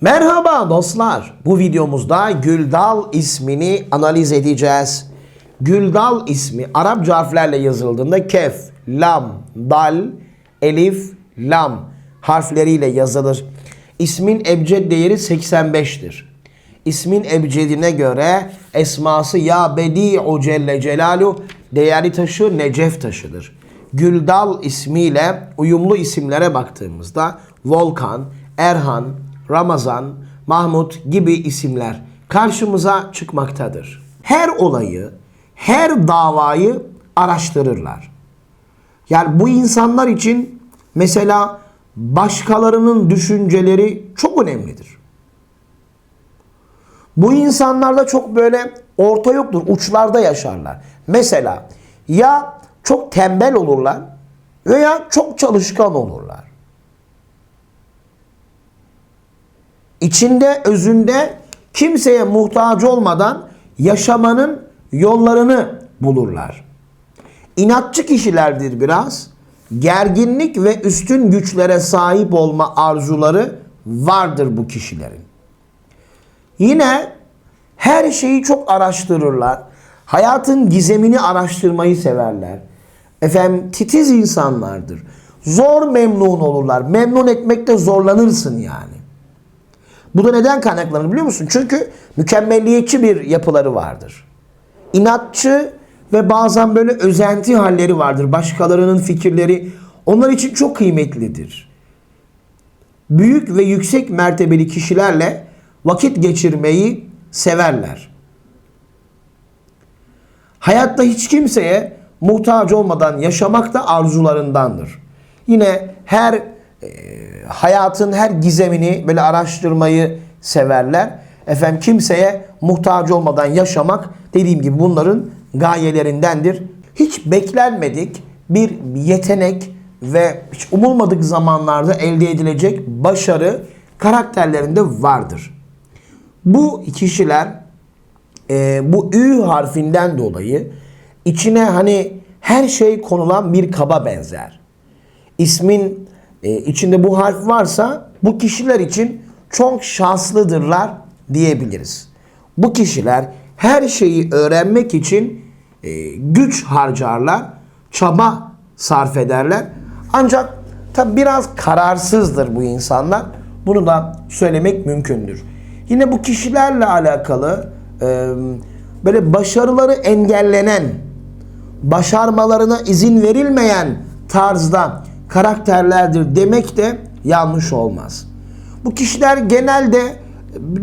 Merhaba dostlar. Bu videomuzda Güldal ismini analiz edeceğiz. Güldal ismi Arapça harflerle yazıldığında kef, lam, dal, elif, lam harfleriyle yazılır. İsmin ebced değeri 85'tir. İsmin ebcedine göre esması ya bedi'u celle celalu değerli taşı necef taşıdır. Güldal ismiyle uyumlu isimlere baktığımızda Volkan, Erhan, Ramazan, Mahmut gibi isimler karşımıza çıkmaktadır. Her olayı, her davayı araştırırlar. Yani bu insanlar için mesela başkalarının düşünceleri çok önemlidir. Bu insanlarda çok böyle orta yoktur, uçlarda yaşarlar. Mesela ya çok tembel olurlar veya çok çalışkan olurlar. İçinde, özünde kimseye muhtaç olmadan yaşamanın yollarını bulurlar. İnatçı kişilerdir biraz. Gerginlik ve üstün güçlere sahip olma arzuları vardır bu kişilerin. Yine her şeyi çok araştırırlar. Hayatın gizemini araştırmayı severler. Efendim titiz insanlardır. Zor memnun olurlar. Memnun etmekte zorlanırsın yani. Bu da neden kaynaklanır biliyor musun? Çünkü mükemmelliyetçi bir yapıları vardır. İnatçı ve bazen böyle özenti halleri vardır. Başkalarının fikirleri onlar için çok kıymetlidir. Büyük ve yüksek mertebeli kişilerle vakit geçirmeyi severler. Hayatta hiç kimseye muhtaç olmadan yaşamak da arzularındandır. Yine her hayatın her gizemini böyle araştırmayı severler. Efendim kimseye muhtaç olmadan yaşamak dediğim gibi bunların gayelerindendir. Hiç beklenmedik bir yetenek ve hiç umulmadık zamanlarda elde edilecek başarı karakterlerinde vardır. Bu kişiler e, bu ü harfinden dolayı içine hani her şey konulan bir kaba benzer. İsmin e, içinde bu harf varsa bu kişiler için çok şanslıdırlar diyebiliriz. Bu kişiler her şeyi öğrenmek için e, güç harcarlar, çaba sarf ederler. Ancak tabi biraz kararsızdır bu insanlar. Bunu da söylemek mümkündür. Yine bu kişilerle alakalı e, böyle başarıları engellenen, başarmalarına izin verilmeyen tarzda karakterlerdir demek de yanlış olmaz. Bu kişiler genelde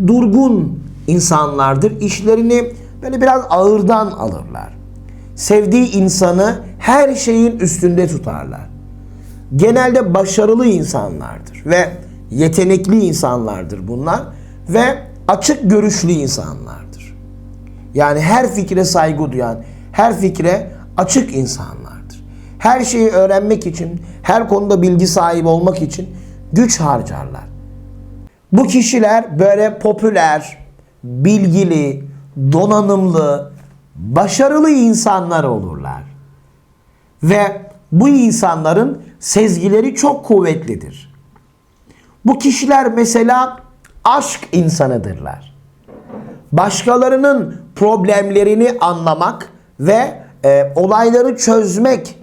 durgun insanlardır. İşlerini böyle biraz ağırdan alırlar. Sevdiği insanı her şeyin üstünde tutarlar. Genelde başarılı insanlardır ve yetenekli insanlardır bunlar ve açık görüşlü insanlardır. Yani her fikre saygı duyan, her fikre açık insanlardır. Her şeyi öğrenmek için, her konuda bilgi sahibi olmak için güç harcarlar. Bu kişiler böyle popüler, bilgili, donanımlı, başarılı insanlar olurlar. Ve bu insanların sezgileri çok kuvvetlidir. Bu kişiler mesela aşk insanıdırlar. Başkalarının problemlerini anlamak ve e, olayları çözmek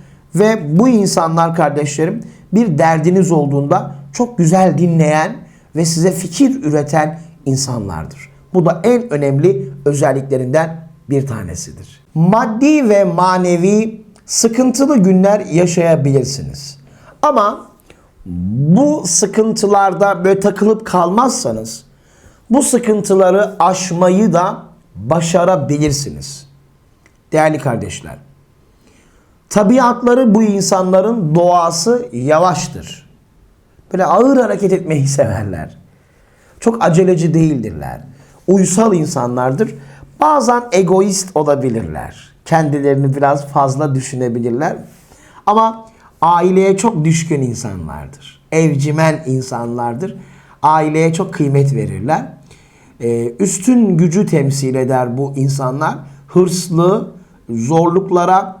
Ve bu insanlar kardeşlerim bir derdiniz olduğunda çok güzel dinleyen ve size fikir üreten insanlardır. Bu da en önemli özelliklerinden bir tanesidir. Maddi ve manevi sıkıntılı günler yaşayabilirsiniz. Ama bu sıkıntılarda böyle takılıp kalmazsanız bu sıkıntıları aşmayı da başarabilirsiniz. Değerli kardeşler, tabiatları bu insanların doğası yavaştır. Böyle ağır hareket etmeyi severler. Çok aceleci değildirler. Uysal insanlardır. Bazen egoist olabilirler. Kendilerini biraz fazla düşünebilirler. Ama aileye çok düşkün insanlardır. Evcimen insanlardır. Aileye çok kıymet verirler. Ee, üstün gücü temsil eder bu insanlar. Hırslı, zorluklara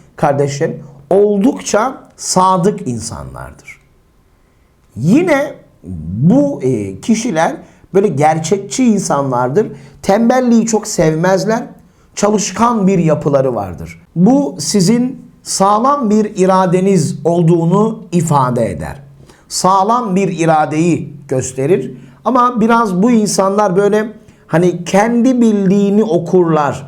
kardeşim oldukça sadık insanlardır. Yine bu e, kişiler böyle gerçekçi insanlardır. Tembelliği çok sevmezler. Çalışkan bir yapıları vardır. Bu sizin sağlam bir iradeniz olduğunu ifade eder. Sağlam bir iradeyi gösterir. Ama biraz bu insanlar böyle hani kendi bildiğini okurlar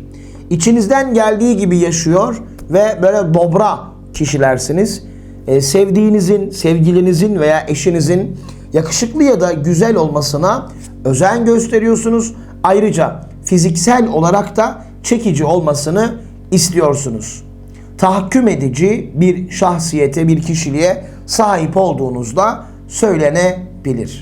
İçinizden geldiği gibi yaşıyor ve böyle dobra kişilersiniz. Ee, sevdiğinizin, sevgilinizin veya eşinizin yakışıklı ya da güzel olmasına özen gösteriyorsunuz. Ayrıca fiziksel olarak da çekici olmasını istiyorsunuz. Tahakküm edici bir şahsiyete, bir kişiliğe sahip olduğunuzda söylenebilir.